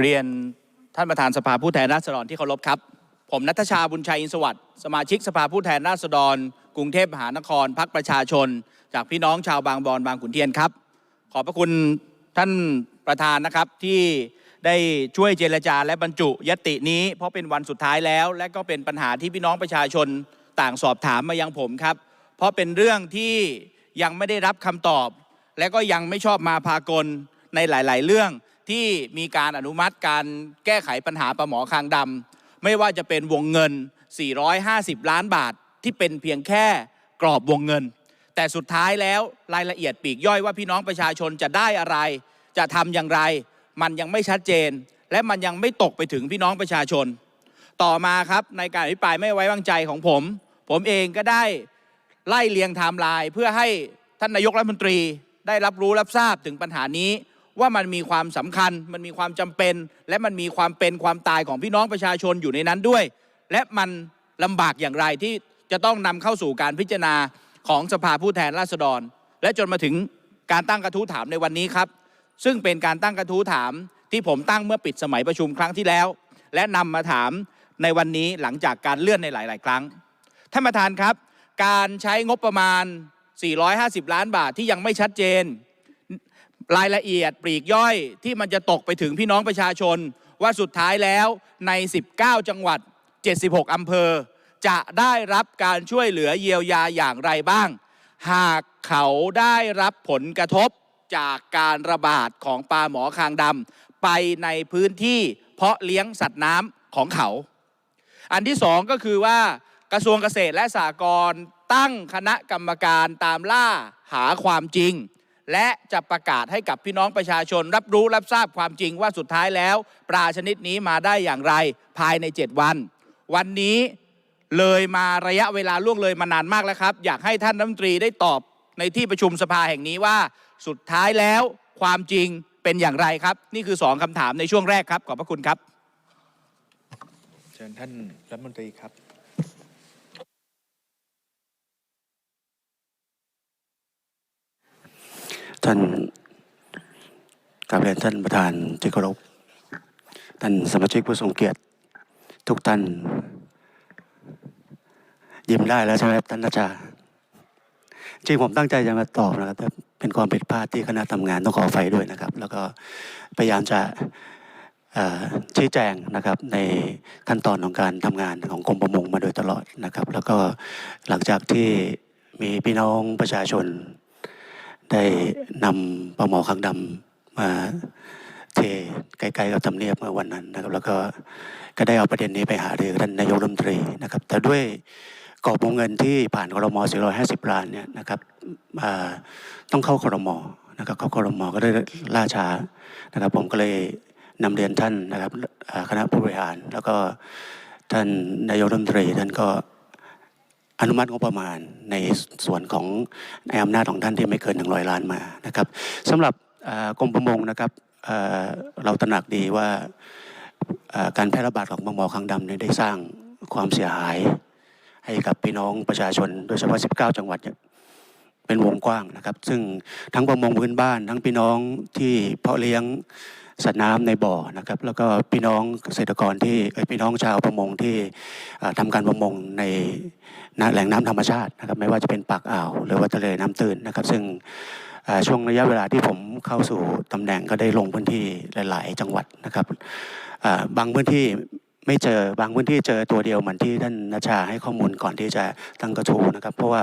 เรียนท่านประธานสภาผู้แทนราษฎรที่เคารพครับ ผมนัทชาบุญชัยอินสวัสดิ์สมาชิกสภาผู้แทนราษฎร กรุงเทพมหานครพักประชาชน จากพี่น้องชาวบางบอนบางขุนเทียนครับ ขอบพระคุณท่านประธานนะครับที่ได้ช่วยเจรจาและบรรจุยตินี้ เพราะเป็นวันสุดท้ายแล้ว และก็เป็นปัญหาที่พี่น้องประชาชนต่างสอบถามมายังผมครับ เพราะเป็นเรื่องที่ยังไม่ได้รับคำตอบ และก็ยังไม่ชอบมาพากลในหลาย ๆ เรื่อง ที่มีการอนุมัติการแก้ไขปัญหาปลาหมอคางดำไม่ว่าจะเป็นวงเงิน 450 ล้านบาทที่เป็นเพียงแค่กรอบวงเงิน แต่สุดท้ายแล้วรายละเอียดปีกย่อยว่าพี่น้องประชาชนจะได้อะไร จะทำอย่างไร มันยังไม่ชัดเจน และมันยังไม่ตกไปถึงพี่น้องประชาชน ต่อมาครับในการอภิปรายไม่ไว้วางใจของผม ผมเองก็ได้ไล่เลียงไทม์ไลน์เพื่อให้ท่านนายกรัฐมนตรีได้รับรู้รับทราบถึงปัญหานี้ ว่ามันมีความสำคัญ มันมีความจำเป็น และมันมีความเป็นความตายของพี่น้องประชาชนอยู่ในนั้นด้วย และมันลำบากอย่างไรที่จะต้องนำเข้าสู่การพิจารณาของสภาผู้แทนราษฎร และจนมาถึงการตั้งกระทู้ถามในวันนี้ครับ ซึ่งเป็นการตั้งกระทู้ถามที่ผมตั้งเมื่อปิดสมัยประชุมครั้งที่แล้ว และนำมาถามในวันนี้หลังจากการเลื่อนในหลาย ๆ ครั้งท่านประธานครับ การใช้งบประมาณ 450 ล้านบาทที่ยังไม่ชัดเจน รายละเอียดปลีกย่อยที่มันจะตกไปถึงพี่น้องประชาชน ว่าสุดท้ายแล้วใน 19 จังหวัด 76 อำเภอ จะได้รับการช่วยเหลือเยียวยาอย่างไรบ้าง หากเขาได้รับผลกระทบจากการระบาดของปลาหมอคางดำไปในพื้นที่เพาะเลี้ยงสัตว์น้ำของเขา อันที่สองก็คือว่ากระทรวงเกษตรและสหกรณ์ตั้งคณะกรรมการตามล่าหาความจริง และจะประกาศให้กับพี่น้องประชาชน รับรู้รับทราบความจริงว่าสุดท้ายแล้ว ปลาชนิดนี้มาได้อย่างไรภายใน 7 วัน วันนี้เลยมาระยะเวลาล่วงเลยมานานมากแล้วครับ อยากให้ท่านรัฐมนตรีได้ตอบในที่ประชุมสภาแห่งนี้ว่าสุดท้ายแล้วความจริงเป็นอย่างไรครับ นี่คือสองคำถามในช่วงแรกครับ ขอบพระคุณครับ เชิญท่านรัฐมนตรีครับ ท่านกาบเรียนท่านประธานที่เคารพ ท่านสมาชิกผู้ทรงเกียรติ ทุกท่าน ยิ้มได้แล้วใช่ไหมท่านอาจารย์จริงผมตั้งใจจะมาตอบนะครับแต่เป็นความผิดพลาดที่คณะทำงานต้องขอไฟด้วยนะครับ แล้วก็พยายามจะชี้แจงนะครับในขั้นตอนของการทำงานของกรมประมงมาโดยตลอดนะครับ แล้วก็หลังจากที่มีพี่น้องประชาชน ได้นำปลาหมอคางดำมาเทใกล้ๆกับทำเนียบเมื่อวันนั้นนะครับ แล้วก็ก็ได้เอาประเด็นนี้ไปหารือท่านนายกรัฐมนตรีนะครับ แต่ด้วยกรอบวงเงินที่ผ่านคอรมอ450 ล้านเนี่ยนะครับต้องเข้าคอรมอนะครับเข้าคอรมอก็ได้ล่าช้านะครับ ผมก็เลยนำเรียนท่านนะครับคณะผู้บริหาร แล้วก็ท่านนายกรัฐมนตรีท่านก็ อนุมัติงบประมาณในส่วนของในอำนาจของท่านที่ไม่เกิน 100 ล้านมานะครับสำหรับกรมประมงนะครับเราตระหนักดีว่าการแพร่ระบาดของปลาหมอคางดำเนี่ยได้สร้างความเสียหายให้กับพี่น้องประชาชน โดยเฉพาะ 19 จังหวัดเนี่ยเป็นวงกว้างนะครับ ซึ่งทั้งประมงพื้นบ้าน ทั้งพี่น้องที่เพาะเลี้ยง สัตว์น้ำในบ่อนะครับ แล้วก็พี่น้องเกษตรกรที่พี่น้องชาวประมงที่เอ่อทำการประมงในแหล่งน้ำธรรมชาตินะครับ ไม่ว่าจะเป็นปากอ่าวหรือว่าทะเลน้ำตื้นนะครับ ซึ่งช่วงระยะเวลาที่ผมเข้าสู่ตำแหน่งก็ได้ลงพื้นที่หลาย ๆ จังหวัดนะครับบางพื้นที่ไม่เจอบางพื้นที่เจอตัวเดียวเหมือนที่ท่านนาชาให้ข้อมูลก่อนที่จะตั้งกระทู้นะครับ เพราะว่า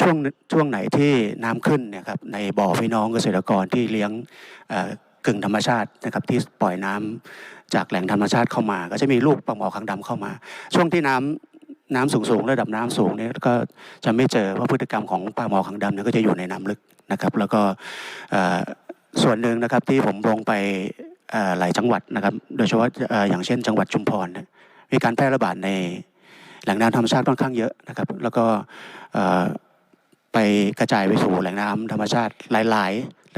ช่วงช่วงไหนที่น้ำขึ้นเนี่ยครับในบ่อพี่น้องเกษตรกรที่เลี้ยง กึ่งธรรมชาตินะครับที่ปล่อยน้ำจากแหล่งธรรมชาติเข้ามา ก็จะมีลูกปลาหมอคางดำเข้ามา ช่วงที่น้ำน้ำสูงสูงๆระดับน้ำสูงเนี่ยก็จะไม่เจอว่าะพฤติกรรมของปลาหมอขังดำเนี่ยก็จะอยู่ในน้ำลึกนะครับ แล้วก็ส่วนหนึ่งนะครับที่ผมลงไปหลายจังหวัดนะครับ โดยเฉพาะอย่างเช่น จังหวัดชุมพรเนี่ยมีการแพร่ระบาดในแหล่งน้ำธรรมชาติค่อนข้างเยอะนะครับ แล้วก็ไปกระจายไปสู่แหล่งน้ำธรรมชาติหลาย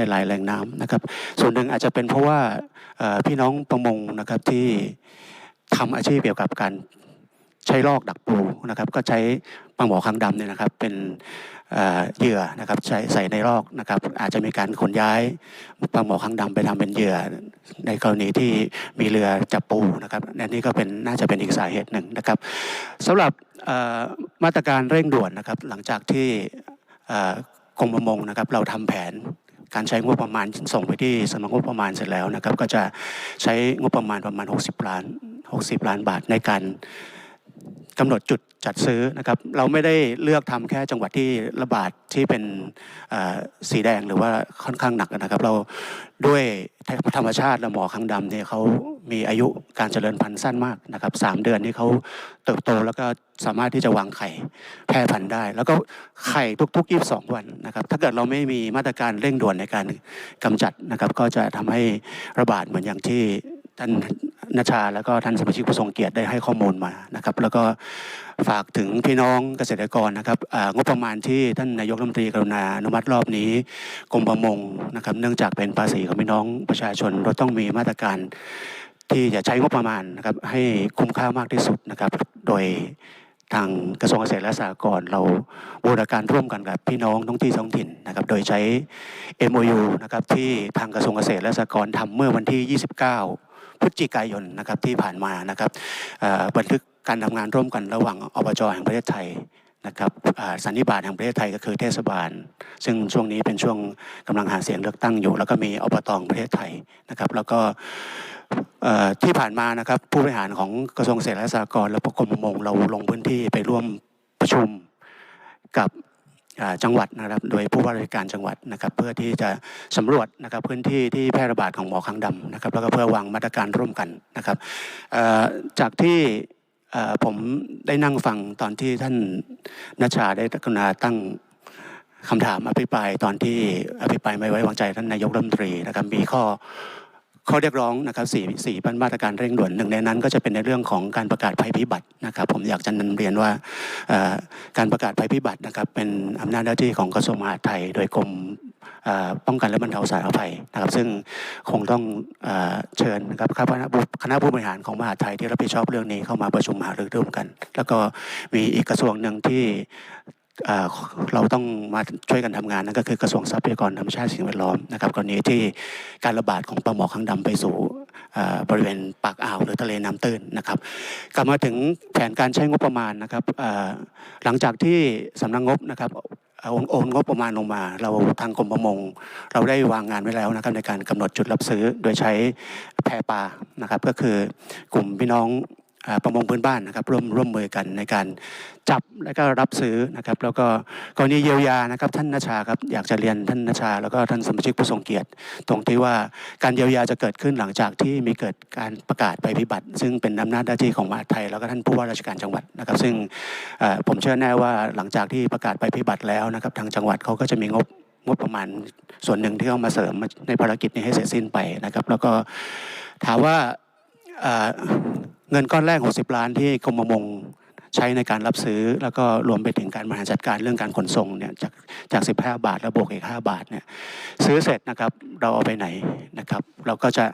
ๆหลายแหล่งน้ำนะครับ ส่วนหนึ่งอาจจะเป็นเพราะว่าพี่น้องประมงนะครับที่ทำอาชีพเกี่ยวกับการใช้ลอกดักปูนะครับ ก็ใช้ปลาหมอคางดำเนี่ยนะครับ เป็นเหยื่อนะครับใช้ใส่ในลอกนะครับ อาจจะมีการขนย้ายปลาหมอคางดำไปทำเป็นเหยื่อ ในกรณีที่มีเรือจับปูนะครับอันนี้ก็เป็นน่าจะเป็นอีกสาเหตุหนึ่งนะครับสำหรับมาตรการเร่งด่วนนะครับ หลังจากที่กรมประมงนะครับ เราทำแผน การใช้งบประมาณส่งไปที่สำนักงบประมาณเสร็จแล้วนะครับ ก็จะใช้งบประมาณประมาณ 60 ล้าน 60 ล้านบาทในการ กำหนดจุดจัดซื้อนะครับ เราไม่ได้เลือกทำแค่จังหวัดที่ระบาดที่เป็นสีแดงหรือว่าค่อนข้างหนักนะครับ เราด้วยธรรมชาติและหมอคางดำเนี่ยเขามีอายุการเจริญพันธุ์สั้นมากนะครับสามเดือนนี่เขาเติบโตแล้วก็สามารถที่จะวางไข่แพร่พันธุ์ได้ แล้วก็ไข่ทุกๆ 22 วันนะครับ ถ้าเกิดเราไม่มีมาตรการเร่งด่วนในการกำจัดนะครับ ก็จะทำให้ระบาดเหมือนอย่างที่ ท่านนชชาแล้วก็ท่านสมาชิกผู้ทรงเกียรติได้ให้ข้อมูลมานะครับ แล้วก็ฝากถึงพี่น้องเกษตรกรนะครับงบประมาณที่ท่านนายกรัฐมนตรีกรุณาอนุมัติรอบนี้กรมประมงนะครับ เนื่องจากเป็นภาษีของพี่น้องประชาชนเราต้องมีมาตรการที่จะใช้งบประมาณนะครับให้คุ้มค่ามากที่สุดนะครับ โดยทางกระทรวงเกษตรและสหกรณ์เราบูรณาการร่วมกันกับพี่น้องท้องที่ท้องถิ่นนะครับ โดยใช้ MOU นะครับที่ทางกระทรวงเกษตรและสหกรณ์ทำเมื่อวันที่ 29 พฤศจิกายนนะครับที่ผ่านมานะครับบันทึกการทำงานร่วมกันระหว่างอบจแห่งประเทศไทยนะครับสันนิบาตแห่งประเทศไทยก็คือเทศบาล ซึ่งช่วงนี้เป็นช่วงกำลังหาเสียงเลือกตั้งอยู่ แล้วก็มีอบตแห่งประเทศไทยนะครับแล้วก็ที่ผ่านมานะครับผู้บริหารของกระทรวงเกษตรและสหกรณ์และกรมประมงเราลงพื้นที่ไปร่วมประชุมกับ จังหวัดนะครับ โดยผู้ว่าราชการจังหวัดนะครับ เพื่อที่จะสำรวจนะครับพื้นที่ที่แพร่ระบาดของหมอคางดำนะครับ แล้วก็เพื่อวางมาตรการร่วมกันนะครับจากที่ผมได้นั่งฟังตอนที่ท่านนชชาได้กรุณาตั้งคำถามอภิปรายตอนที่อภิปรายไม่ไว้วางใจท่านนายกรัฐมนตรีนะครับมีข้อ ข้อเรียกร้องนะครับสี่สี่ปันมาตรการเร่งด่วนหนึ่งในนั้นก็จะเป็นในเรื่องของการประกาศภัยพิบัตินะครับ ผมอยากจะนำเรียนว่าการประกาศภัยพิบัตินะครับ เป็นอำนาจหน้าที่ของกระทรวงมหาดไทย โดยกรมป้องกันและบรรเทาสาธารณภัยนะครับ ซึ่งคงต้องเอเชิญนะครับคณะคณะผู้บริหารของมหาดไทยที่รับผิดชอบเรื่องนี้เข้ามาประชุมหารือร่วมกัน แล้วก็มีอีกกระทรวงหนึ่งที่ เราต้องมาช่วยกันทำงานนั่นก็คือกระทรวงทรัพยากรธรรมชาติสิ่งแวดล้อมนะครับกรณีที่การระบาดของปลาหมอคางดำไปสู่บริเวณปากอ่าวหรือทะเลน้ำตื้นนะครับกลับมาถึงแผนการใช้งบประมาณนะครับหลังจากที่สำนักงบนะครับเอโอนงบประมาณลงมา เราทางกรมประมง เราได้วางงานไว้แล้วนะครับในการกำหนดจุดรับซื้อโดยใช้แพปลานะครับ ก็คือกลุ่มพี่น้อง ประมงพื้นบ้านนะครับร่วมร่วมมือกันในการจับและก็รับซื้อนะครับ แล้วก็กรณีเยียวยานะครับท่านนชชาครับอยากจะเรียนท่านนชชา แล้วก็ท่านสมาชิกผู้ทรงเกียรติ ตรงที่ว่าการเยียวยาจะเกิดขึ้นหลังจากที่มีเกิดการประกาศภัยพิบัติ ซึ่งเป็นอำนาจหน้าที่ของมหาดไทย แล้วก็ท่านผู้ว่าราชการจังหวัดนะครับ ซึ่งผมเชื่อแน่ว่าหลังจากที่ประกาศภัยพิบัติแล้วนะครับทางจังหวัดเขาก็จะมีงบงบประมาณส่วนหนึ่งที่เอามาเสริมในภารกิจนี้ให้เสร็จสิ้นไปนะครับ แล้วก็ถามว่า เงินก้อนแรก 60 ล้านที่กรมประมงใช้ในการรับซื้อ แล้วก็รวมไปถึงการบริหารจัดการเรื่องการขนส่งเนี่ยจากจาก 15 บาทแล้วบวกอีก 5 บาทเนี่ยซื้อเสร็จนะครับเราเอาไปไหนนะครับ เราก็จะ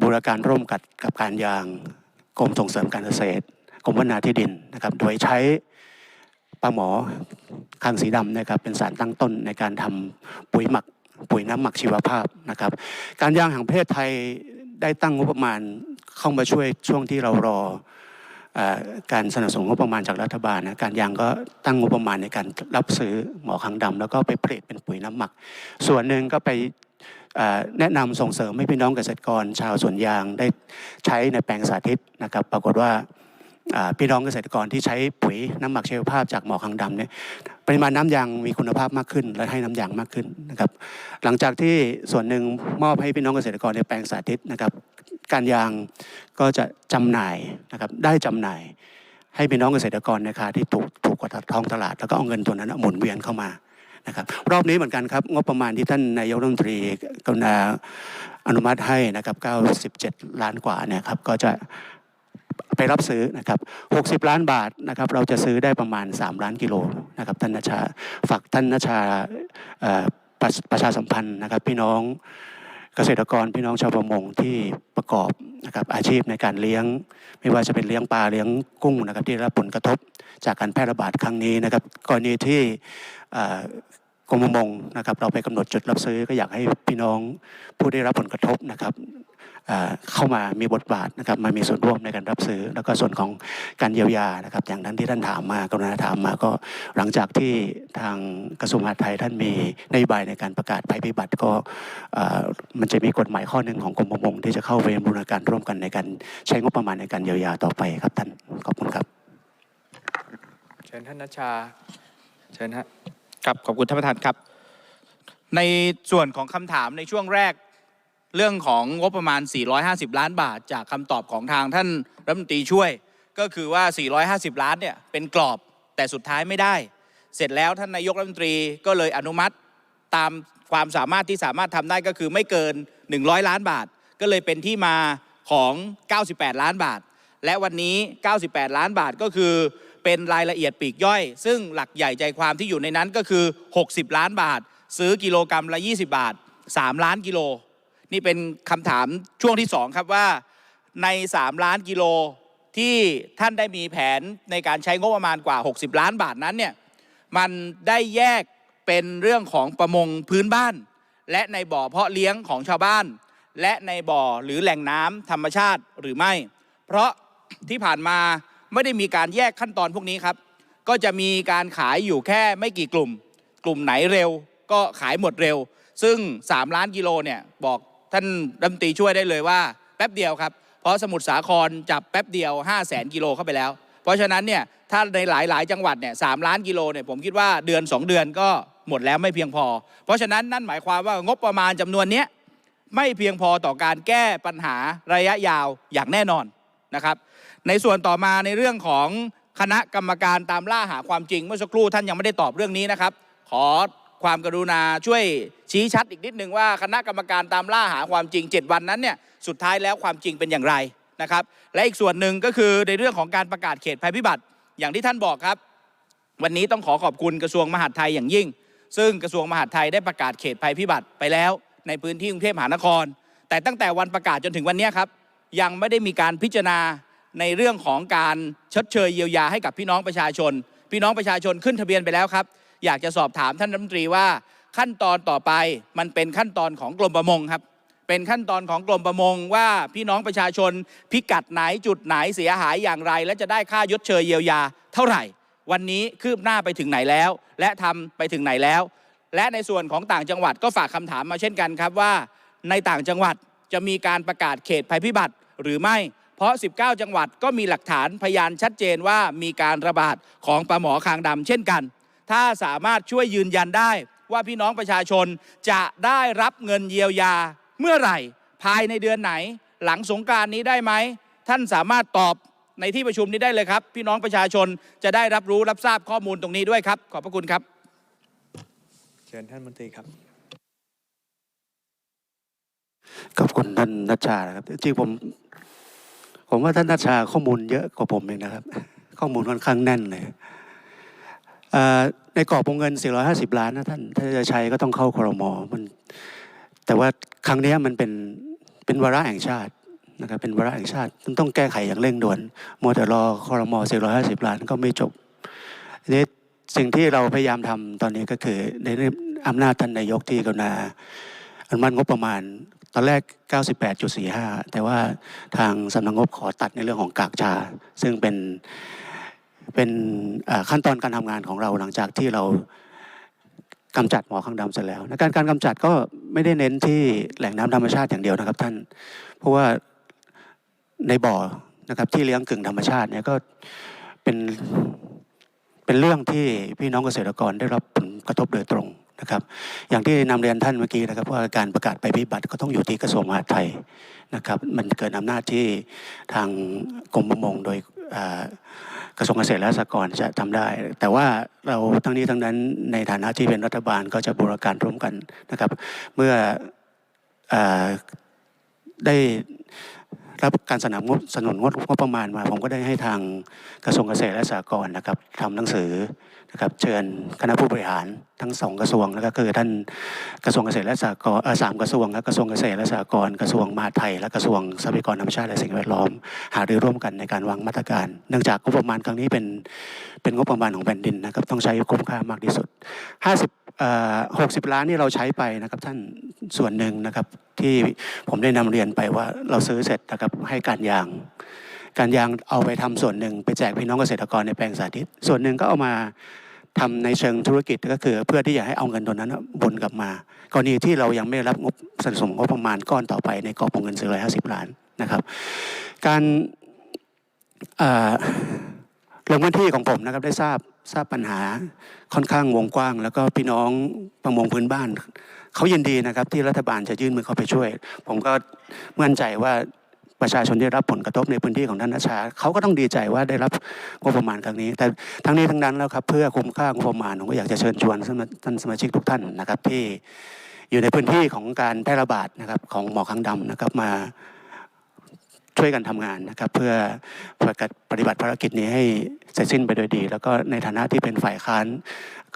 บูรการร่วมกับกับการยางกรมส่งเสริมการเกษตรกรมพัฒนาที่ดินนะครับ โดยใช้ปลาหมอคางสีดำนะครับเป็นสารตั้งต้นในการทำปุ๋ยหมักปุ๋ยน้ำหมักชีวภาพนะครับ การยางแห่งประเทศไทยได้ตั้งงบประมาณ เข้ามาช่วยช่วงที่เรารออการสนับสนุนงบประมาณจากรัฐบาลนะการยางก็ตั้งงบประมาณในการรับซื้อหมอคางดำแล้วก็ไปผลิตเป็นปุ๋ยน้ำหมัก ส่วนหนึ่งก็ไปแนะนำส่งเสริมให้พี่น้องเกษตรกร ชาวสวนยางได้ใช้ในแปลงสาธิตนะครับ ปรากฏว่าพี่น้องเกษตรกรที่ใช้ปุ๋ยน้ำหมักชีวภาพจากหมอคางดำเนี่ยปริมาณน้ำยางมีคุณภาพมากขึ้น และให้น้ำยางมากขึ้นนะครับ หลังจากที่ส่วนหนึ่งมอบให้พี่น้องเกษตรกรในแปลงสาธิตนะครับ การยางก็จะจำหน่ายนะครับได้จำหน่าย ให้พี่น้องเกษตรกรในราคาที่ถูกถูกกว่าท้องตลาด แล้วก็เอาเงินตัวนั้นหมุนเวียนเข้ามานะครับรอบนี้เหมือนกันครับงบประมาณที่ท่านนายกรัฐมนตรีกรุณาอนุมัติให้นะครับ97 ล้านกว่าเนี่ยครับก็จะไปรับซื้อนะครับ60 ล้านบาทนะครับเราจะซื้อได้ประมาณ 3 ล้านกิโลนะครับท่านนชาฝากท่านนชาประชาสัมพันธ์นะครับพี่น้อง เกษตรกรพี่น้องชาวประมงที่ประกอบนะครับอาชีพในการเลี้ยง ไม่ว่าจะเป็นเลี้ยงปลาเลี้ยงกุ้งนะครับที่รับผลกระทบจากการแพร่ระบาดครั้งนี้นะครับกรณีที่กรมประมงนะครับเราไปกำหนดจุดรับซื้อก็อยากให้พี่น้องผู้ได้รับผลกระทบนะครับ เข้ามามีบทบาทนะครับมามีส่วนร่วมในการรับซื้อ แล้วก็ส่วนของการเยียวยานะครับอย่างนั้นที่ท่านถามมากรุณาถามมาก็หลังจากที่ทางกระทรวงมหาดไทยท่านมีนโยบายในการประกาศภัยพิบัติก็มันจะมีกฎหมายข้อหนึ่งของกรมประมงที่จะเข้าไปบูรณาการร่วมกันในการใช้งบประมาณในการเยียวยาต่อไปครับท่านขอบคุณครับ เชิญท่านนัชชาเชิญฮะครับขอบคุณท่านประธานครับ ในส่วนของคำถามในช่วงแรก เรื่องของงบประมาณ 450 ล้านบาท จากคำตอบของทางท่านรัฐมนตรีช่วย ก็คือว่า 450 ล้านเนี่ยเป็นกรอบแต่สุดท้ายไม่ได้ เสร็จแล้วท่านนายกรัฐมนตรีก็เลยอนุมัติตามความสามารถที่สามารถทำได้ก็คือไม่เกิน 100 ล้านบาท ก็เลยเป็นที่มาของ 98 ล้านบาท และวันนี้ 98 ล้านบาทก็คือเป็นรายละเอียดปีกย่อย ซึ่งหลักใหญ่ใจความที่อยู่ในนั้นก็คือ 60 ล้านบาท ซื้อกิโลกรรัมละ 20 บาท 3 ล้านกิโล นี่เป็นคำถามช่วงที่2ครับว่าใน 3 ล้านกิโลที่ท่านได้มีแผนในการใช้งบประมาณกว่า 60 ล้านบาทนั้นเนี่ยมันได้แยกเป็นเรื่องของประมงพื้นบ้าน และในบ่อเพาะเลี้ยงของชาวบ้าน และในบ่อหรือแหล่งน้ำธรรมชาติหรือไม่ เพราะที่ผ่านมาไม่ได้มีการแยกขั้นตอนพวกนี้ครับ ก็จะมีการขายอยู่แค่ไม่กี่กลุ่ม กลุ่มไหนเร็ว ก็ขายหมดเร็ว ซึ่ง 3 ล้านกิโลเนี่ยบอก ท่านรัฐมนตรีช่วยได้เลยว่าแป๊บเดียวครับ เพราะสมุทรสาครจับแป๊บเดียว 5 0 0แสนกิโลเข้าไปแล้ว เพราะฉะนั้นเนี่ยถ้าในหลาย ๆ จังหวัดเนี่ยสล้านกิโลเนี่ยผมคิดว่าเดือน 2 เดือนก็หมดแล้วไม่เพียงพอ เพราะฉะนั้นนั่นหมายความว่างบประมาณจำนวนนี้ไม่เพียงพอต่อการแก้ปัญหาระยะยาวอย่างแน่นอนนะครับในส่วนต่อมาในเรื่องของคณะกรรมการตามล่าหาความจริงเมื่อสักครู่ท่านยังไม่ได้ตอบเรื่องนี้นะครับ ขอ ความกรุณาช่วยชี้ชัดอีกนิดนึงว่าคณะกรรมการตามล่าหาความจริง 7 วันนั้นเนี่ยสุดท้ายแล้วความจริงเป็นอย่างไรนะครับ และอีกส่วนหนึ่งก็คือในเรื่องของการประกาศเขตภัยพิบัติอย่างที่ท่านบอกครับ วันนี้ต้องขอขอบคุณกระทรวงมหาดไทยอย่างยิ่ง ซึ่งกระทรวงมหาดไทยได้ประกาศเขตภัยพิบัติไปแล้ว ในพื้นที่กรุงเทพมหานคร แต่ตั้งแต่วันประกาศจนถึงวันนี้ครับยังไม่ได้มีการพิจารณาในเรื่องของการชดเชยเยียวยาให้กับพี่น้องประชาชน พี่น้องประชาชนขึ้นทะเบียนไปแล้วครับ อยากจะสอบถามท่านรัฐมนตรีว่าขั้นตอนต่อไปมันเป็นขั้นตอนของกรมประมงครับ เป็นขั้นตอนของกรมประมงว่าพี่น้องประชาชนพิกัดไหนจุดไหนเสียหายอย่างไร และจะได้ค่ายดเชยเยียวยาเท่าไหร่ วันนี้คืบหน้าไปถึงไหนแล้ว และทำไปถึงไหนแล้ว และในส่วนของต่างจังหวัดก็ฝากคำถามมาเช่นกันครับว่า ในต่างจังหวัดจะมีการประกาศเขตภัยพิบัติหรือไม่เพราะ 19 จังหวัดก็มีหลักฐานพยานชัดเจนว่ามีการระบาดของปลาหมอคางดำเช่นกัน ถ้าสามารถช่วยยืนยันได้ว่าพี่น้องประชาชนจะได้รับเงินเยียวยาเมื่อไหร่ ภายในเดือนไหน หลังสงกรารนี้ได้ไหม ท่านสามารถตอบในที่ประชุมนี้ได้เลยครับ พี่น้องประชาชนจะได้รับรู้รับทราบข้อมูลตรงนี้ด้วยครับ ขอบพระคุณครับ เชิญท่านมนตรีครับขอบคุณท่านนัชชานะครับจริงๆผม ผมว่าท่านนัชชาข้อมูลเยอะกว่าผมเองนะครับ ข้อมูลค่อนข้างแน่นเลยเอ่อ ในกรอบวงเงิน 450 ล้านนะท่าน ถ้าจะใช้ก็ต้องเข้าครมมัน แต่ว่าครั้งนี้มันเป็นเป็นวาระแห่งชาตินะครับ เป็นวาระแห่งชาติมันต้องแก้ไขอย่างเร่งด่วนมัวแต่รอครม450 ล้านก็ไม่จบนี้สิ่งที่เราพยายามทำตอนนี้ก็คือในองอำนาจท่านนายกที่กรุณาอนุมัติงบประมาณตอนแรก 98.45 แต่ว่าทางสำนักงบขอตัดในเรื่องของกากชา ซึ่งเป็น เป็นขั้นตอนการทำงานของเราหลังจากที่เรากำจัดหมอข้างดำเสร็จแล้วในการการกำจัดก็ไม่ได้เน้นที่แหล่งน้ำธรรมชาติอย่างเดียวนะครับท่าน เพราะว่าในบ่อนะครับที่เลี้ยงกึ่งธรรมชาติเนี่ยก็เป็นเป็นเรื่องที่พี่น้องเกษตรกรได้รับผลกระทบโดยตรงนะครับ อย่างที่นำเรียนท่านเมื่อกี้นะครับว่าการประกาศไปพิบัติก็ต้องอยู่ที่กระทรวงมหาดไทยนะครับ มันเกิดอำนาจที่ทางกรมประมงโดยอ่า กระทรวงเกษตรและสหกรณ์จะทำได้ แต่ว่าเราทั้งนี้ทั้งนั้นในฐานะที่เป็นรัฐบาลก็จะบูรการร่วมกันนะครับ เมื่ออได้ รับการสนับงบสนุนงบงบประมาณมา ผมก็ได้ให้ทางกระทรวงเกษตรและสหกรณ์นะครับทำหนังสือนะครับเชิญคณะผู้บริหารทั้งสองกระทรวงแล้วก็คือท่านกระทรวงเกษตรและสหกรณ์สามกระทรวงครับกระทรวงเกษตรและสหกรณ์กระทรวงมหาดไทย และกระทรวงทรัพยากรธรรมชาติและสิ่งแวดล้อม หารือร่วมกันในการวางมาตรการ เนื่องจากงบประมาณครั้งนี้เป็นเป็นงบประมาณของแผ่นดินนะครับต้องใช้คุ้มค่ามากที่สุด 50 60 ล้านนี่เราใช้ไปนะครับท่านส่วนหนึ่งนะครับที่ผมได้นำเรียนไปว่าเราซื้อเสร็จนะครับให้การยาง การยางเอาไปทำส่วนหนึ่ง ไปแจกพี่น้องเกษตรกรในแปลงสาธิต ส่วนหนึ่งก็เอามาทำในเชิงธุรกิจก็คือ เพื่อที่จะให้เอาเงินตัวนั้นบนกลับมากรณีที่เรายังไม่ได้รับงบสนสนุนงบประมาณก้อนต่อไปในกองเงิน450 ล้านนะครับ การลงพื้นที่ของผมนะครับได้ทราบทราบปัญหาค่อนข้างวงกว้าง แล้วก็พี่น้องประมงพื้นบ้าน เขายินดีนะครับที่รัฐบาลจะยื่นมือเข้าไปช่วย ผมก็มั่นใจว่าประชาชนที่รับผลกระทบในพื้นที่ของท่านนัชชาเขาก็ต้องดีใจว่าได้รับงบประมาณครั้งนี้ แต่ทั้งนี้ทั้งนั้นแล้วครับเพื่อคุ้มค่างบประมาณผมก็อยากจะเชิญชวนท่านสมาชิกทุกท่านนะครับ ที่อยู่ในพื้นที่ของการแพร่ระบาดนะครับของหมอกคางดำนะครับมาช่วยกันทำงานนะครับ เพื่อปฏิบัติภารกิจนี้ให้เสร็จสิ้นไปโดยดี แล้วก็ในฐานะที่เป็นฝ่ายค้าน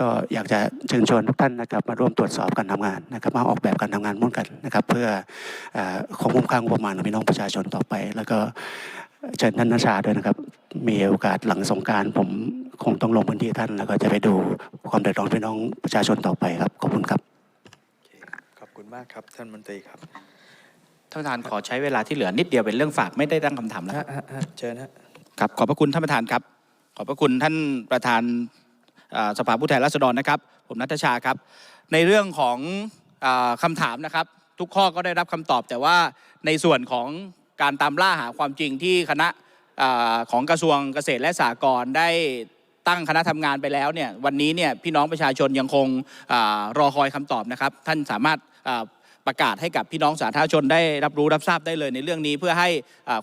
ก็อยากจะเชิญชวนทุกท่านนะครับมาร่วมตรวจสอบการทำงานนะครับมาออกแบบการทำงานร่วมกันนะครับ เพื่อเอ่อคงคุ้มค่างบประมาณของพี่น้องประชาชนต่อไป แล้วก็เชิญท่านนัชชาด้วยนะครับ มีโอกาสหลังสงกรารผมคงต้องลงพื้นที่ท่าน แล้วก็จะไปดูความเดือดร้อนพี่น้องประชาชนต่อไปครับขอบคุณครับโอเคขอบคุณมากครับท่านมนตรีครับท่านประธานขอใช้เวลาที่เหลือนิดเดียวเป็นเรื่องฝากไม่ได้ตั้งคำถามแล้วครับฮะฮะฮะเชิญฮะครับขอบพระคุณท่านประธานครับ ขอบพระคุณท่านประธานอ่า สภาผู้แทนราษฎรนะครับ ผมนัทชาครับ ในเรื่องของอาคำถามนะครับ ทุกข้อก็ได้รับคำตอบ แต่ว่าในส่วนของการตามล่าหาความจริงที่คณะอของกระทรวงเกษตรและสหกรณ์ได้ตั้งคณะทำงานไปแล้วเนี่ยวันนี้เนี่ยพี่น้องประชาชนยังคงอรอคอยคำตอบนะครับ ท่านสามารถประกาศให้กับพี่น้องสาธารณชนได้รับรู้รับทราบได้เลยในเรื่องนี้เพื่อให้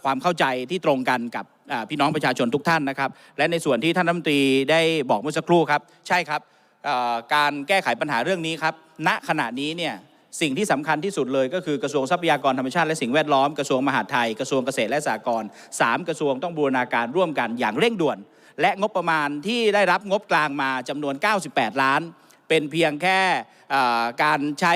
ความเข้าใจที่ตรงกันกับ พี่น้องประชาชนทุกท่านนะครับ และในส่วนที่ท่านรัฐมนตรีได้บอกเมื่อสักครู่ครับ ใช่ครับการแก้ไขปัญหาเรื่องนี้ครับ ณขณะนี้เนี่ยสิ่งที่สำคัญที่สุดเลยก็คือกระทรวงทรัพยากรธรรมชาติและสิ่งแวดล้อมกระทรวงมหาดไทยกระทรวงเกษตรและสหกรณ์สามกระทรวงต้องบูรณาการร่วมกันอย่างเร่งด่วน และงบประมาณที่ได้รับงบกลางมาจำนวน 98 ล้าน เป็นเพียงแค่การใช้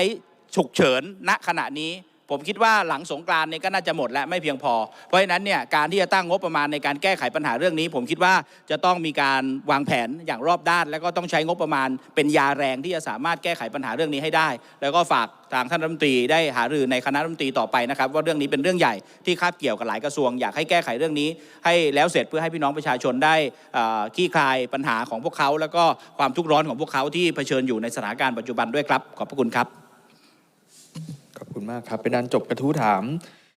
ฉุกเฉินณขณะนี้ ผมคิดว่าหลังสงกรานต์เนี่ยก็น่าจะหมดและไม่เพียงพอ เพราะฉะนั้นเนี่ยการที่จะตั้งงบประมาณในการแก้ไขปัญหาเรื่องนี้ ผมคิดว่าจะต้องมีการวางแผนอย่างรอบด้าน แล้วก็ต้องใช้งบประมาณ เป็นยาแรงที่จะสามารถแก้ไขปัญหาเรื่องนี้ให้ได้ แล้วก็ฝากทางท่านรัฐมนตรีได้หารือในคณะรัฐมนตรีต่อไปนะครับ ว่าเรื่องนี้เป็นเรื่องใหญ่ที่คาบเกี่ยวกับหลายกระทรวงอยากให้แก้ไขเรื่องนี้ ให้แล้วเสร็จเพื่อให้พี่น้องประชาชนได้เอ่อคลี่คลายปัญหาของพวกเขา แล้วก็ความทุกข์ร้อนของพวกเขาที่เผชิญอยู่ในสถานการณ์ปัจจุบันด้วยครับขอบพระคุณครับ คุณมากครับ เป็นอันจบกระทู้ถาม